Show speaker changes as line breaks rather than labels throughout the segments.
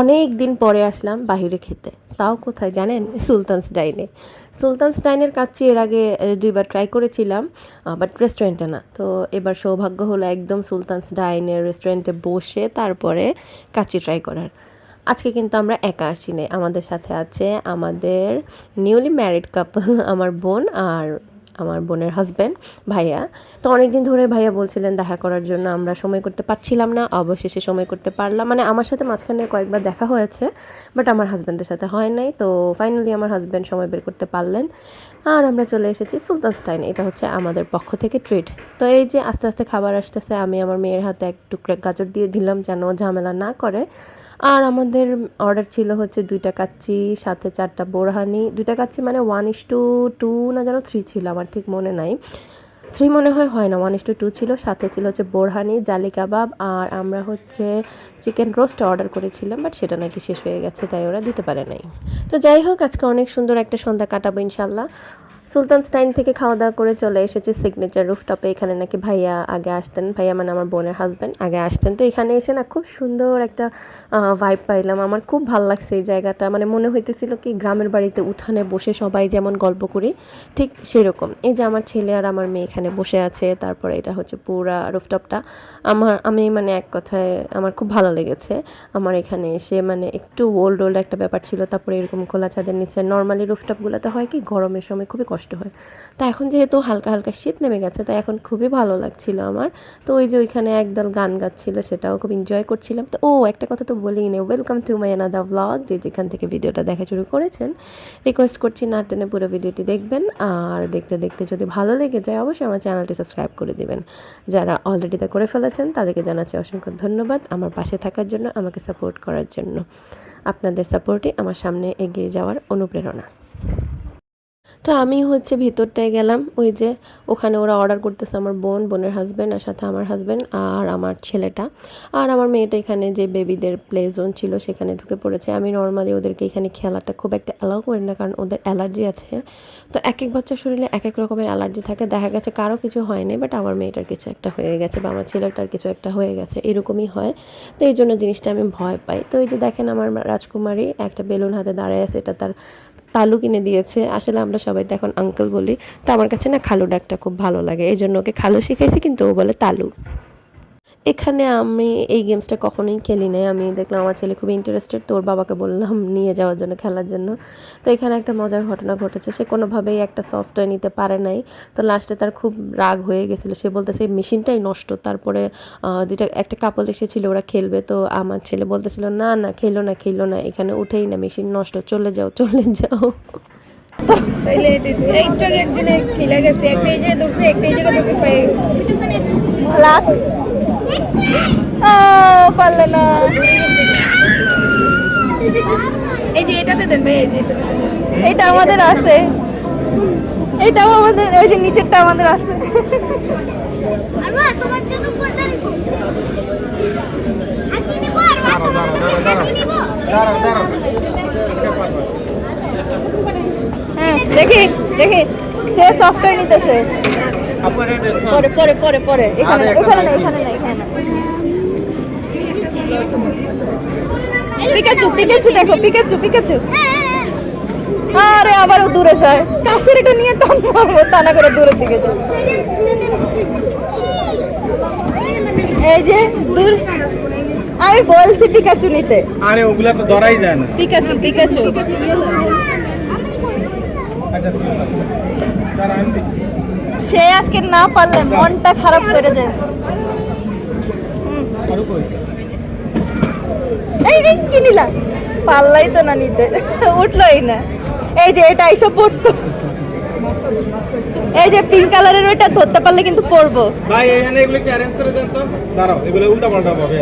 অনেক দিন পরে আসলাম বাইরে খেতে। তাও কোথায় জানেন? সুলতানস ডাইনে। সুলতানস ডাইনের কাচ্চি এর আগে দুইবার ট্রাই করেছিলাম বাট রেস্টুরেন্টে না। তো এবার সৌভাগ্য হলো একদম সুলতানস ডাইনের রেস্টুরেন্টে বসে তারপরে কাচ্চি ট্রাই করার। আজকে কিন্তু আমরা একা আসিনি। আমাদের সাথে আছে আমাদের নিউলি ম্যারিড কাপল আমার বোন আর আমার বোনের হাজব্যান্ড ভাইয়া। তো অনেকদিন ধরে ভাইয়া বলছিলেন দেখা করার জন্য আমরা সময় করতে পারছিলাম না, অবশেষে সময় করতে পারলাম। মানে আমার সাথে মাঝখানে কয়েকবার দেখা হয়েছে বাট আমার হাজব্যান্ডের সাথে হয় নাই। তো ফাইনালি আমার হাজব্যান্ড সময় বের করতে পারলেন। আর আমরা চলে এসেছি সুলতানস্টাইন। এটা হচ্ছে আমাদের পক্ষ থেকে ট্রিট তো এই যে আস্তে আস্তে খাবার আসতেছে, আমি আমার মেয়ের হাতে এক টুকরা গাজর দিয়ে দিলাম যেন ঝামেলা না করে। আর আমাদের অর্ডার ছিল হচ্ছে দুইটা কাচ্চি, সাথে চারটা বোরহানি। দুইটা কাচ্চি মানে ওয়ান ইস টু টু না যেন থ্রি ছিল, আমার ঠিক মনে নাই। থ্রি মনে হয় হয় না ওয়ান ইস টু টু ছিল, সাথে ছিল হচ্ছে বোরহানি, জালি কাবাব আর আমরা হচ্ছে চিকেন রোস্ট অর্ডার করেছিলাম বাট সেটা নাকি শেষ হয়ে গেছে, তাই ওরা দিতে পারে নাই। তো যাই হোক, আজকে অনেক সুন্দর একটা সন্ধ্যা কাটাবো ইনশাল্লাহ সুলতানস্টাইন থেকে খাওয়া দাওয়া করে চলে এসেছি সিগনেচার রুফটপে এখানে নাকি ভাইয়া আগে আসতেন। ভাইয়া মানে আমার বোনের হাজব্যান্ড আগে আসতেন। তো এখানে এসে না খুব সুন্দর একটা ভাইব পাইলাম। আমার খুব ভালো লাগছে এই জায়গাটা। মানে মনে হইতেছিল কি গ্রামের বাড়িতে উঠানে বসে সবাই যেমন গল্প করি, ঠিক সেরকম। এই যে আমার ছেলে আর আমার মেয়ে এখানে বসে আছে। তারপরে এটা হচ্ছে পুরা রুফটপটা আমার, আমি মানে এক কথায় আমার খুব ভালো লেগেছে। আমার এখানে এসে মানে একটু ওল্ড ওল্ড একটা ব্যাপার ছিল। তারপরে এরকম খোলা ছাদের নিচে। নর্মালি রুফটপগুলোতে হয় কি, গরমের সময় খুবই কষ্ট হয়। তা এখন যেহেতু হালকা হালকা শীত নেমে গেছে, তাই এখন খুবই ভালো লাগছিল আমার। তো ওই যে ওইখানে একদল গান গাচ্ছিল, সেটাও খুব এনজয় করছিলাম। তো ও, একটা কথা তো বলেই নেই welcome to my another blog যে যেখান থেকে ভিডিওটা দেখা শুরু করেছেন। রিকোয়েস্ট করছি না টেনে পুরো ভিডিওটি দেখবেন, আর দেখতে দেখতে যদি ভালো লেগে যায়, অবশ্যই আমার চ্যানেলটি সাবস্ক্রাইব করে দেবেন। যারা অলরেডি তা করে ফেলেছেন, তাদেরকে জানাচ্ছি অসংখ্য ধন্যবাদ আমার পাশে থাকার জন্য, আমাকে সাপোর্ট করার জন্য। আপনাদের সাপোর্টে আমার সামনে এগিয়ে যাওয়ার অনুপ্রেরণা। তো আমি হচ্ছে ভিতরটায় গেলাম, ওই যে ওখানে ওরা অর্ডার করতেছে আমার বোন, বোনের হাজব্যান্ড আর সাথে আমার হাজব্যান্ড আর আমার ছেলেটা। আর আমার মেয়েটা এখানে যে বেবিদের প্লে জোন ছিল সেখানে ঢুকে পড়েছে। আমি নর্মালি ওদেরকে এখানে খেলাটা খুব একটা অ্যালাউ করি না কারণ ওদের অ্যালার্জি আছে। তো এক এক বাচ্চার শরীরে এক এক রকমের অ্যালার্জি থাকে। দেখা গেছে কারও কিছু হয়নি বাট আমার মেয়েটার কিছু একটা হয়ে গেছে বা আমার ছেলেটার কিছু একটা হয়ে গেছে, এরকমই হয়। তো এই জন্য জিনিসটা আমি ভয় পাই। তো এই যে দেখেন আমার রাজকুমারী একটা বেলুন হাতে দাঁড়ায় আছে, এটা তার তালু কিনে দিয়েছে। আসলে আমরা সবাই এখন আঙ্কেল বলি। তো আমার কাছে না খালু ডাকটা খুব ভালো লাগে। এই জন্য ওকে খালু শিখাইছি, কিন্তু ও বলে তালু। এখানে আমি এই গেমসটা কখনোই খেলি নাই। আমি দেখলাম আমার ছেলে খুব ইন্টারেস্টেড তো ওর বাবাকে বললাম নিয়ে যাওয়ার জন্য খেলার জন্য। তো এখানে একটা মজার ঘটনা ঘটেছে সে কোনোভাবেই একটা সফটওয়্যার নিতে পারে নাই। তো লাস্টে তার খুব রাগ হয়ে গেছিল। সে বলতেছে মেশিনটাই নষ্ট। তারপরে দুইটা একটা কাপল এসেছিল ওরা খেলবে। তো আমার ছেলে বলতেছিল না না খেলো না খেলো না এখানে উঠেই না মেশিন নষ্ট চলে যাও চলে যাও।
তাইলে একটু আগে একজনে খেলে গেছে একটা এই জায়গায় ধরছে একটা এই জায়গায় ধরছে পেয়ে গেছে। পারলে না। এই যে এটাতে দেন ভাই এই যে এটা আমাদের আছে। এটাও আমাদের যে নিচেরটা আমাদের আছে। হ্যাঁ দেখি দেখি। সে সফটওয়্যার নিতেছে। পরে পরে পরে পরে। এখানে না, ওখানে না এখানে। না এখানে না। পিকাচু পিকাচু দেখো পিকাচু পিকাচু আরে আবারও দূরে স্যার কাছের এটা নিয়ে টান মারবো তা না করে দূরের দিকে যাও এই যে দূর। আমি বলছি পিকাচু নিতে।
আরে ওগুলা তো ধরাই যায় না।
পিকাচু পিকাচু
আচ্ছা
সে আজকে না পারলে মনটা খারাপ করে
কই?
এই এই কি নিলা? পারলাই তো না নিতে উঠলোই না। এই যে এটা এসব পড়তো এই যে পিঙ্ক কালারের ওইটা ধরতে পারলে কিন্তু পরবো।
ভাই এখানে এগুলো কি অ্যারেঞ্জ করে দেন তো? দাঁড়াও এগুলো উল্টা পাল্টা হবে।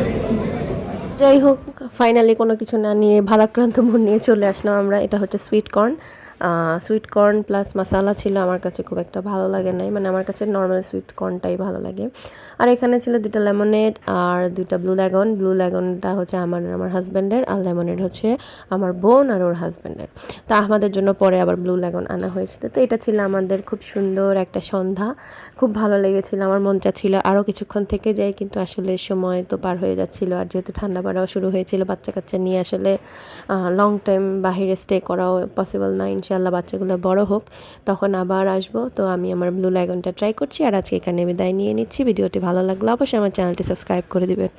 যাই হোক ফাইনালি কোনো কিছু না নিয়ে ভারাক্রান্ত মন নিয়ে চলে আসলাম আমরা। এটা হচ্ছে sweet corn sweet corn plus masala ছিল আমার কাছে খুব একটা ভালো লাগে নাই। মানে আমার কাছে নর্মাল সুইট কর্নটাই ভালো লাগে। আর এখানে ছিল দুটা লেমনেড আর দুটা ব্লু ল্যাগন ব্লু ল্যাগনটা হচ্ছে আমার আমার হাজব্যান্ডের আর লেমনেড হচ্ছে আমার বোন আর ওর হাজব্যান্ডের তা আমাদের জন্য পরে আবার ব্লু ল্যাগন আনা হয়েছিল। তো এটা ছিল আমাদের খুব সুন্দর একটা সন্ধ্যা। খুব ভালো লেগেছিল, আমার মন চাচ্ছিল আরও কিছুক্ষণ থেকে যাই, কিন্তু আসলে সময় তো পার হয়ে যাচ্ছিল। আর যেহেতু ঠান্ডা পড়াও শুরু হয়েছিল বাচ্চা কাচ্চা নিয়ে আসলে লং টাইম বাহিরে স্টে করাও পসিবল না ইনশাল্লাহ বাচ্চাগুলো বড় হোক, তখন আবার আসব। তো আমি আমার ব্লু লাইগনটা ট্রাই করছি আর আজকে এখানে বিদায় নিয়ে নিচ্ছি। ভিডিওটি ভালো লাগল অবশ্যই আমার চ্যানেলটি সাবস্ক্রাইব করে দিবেন।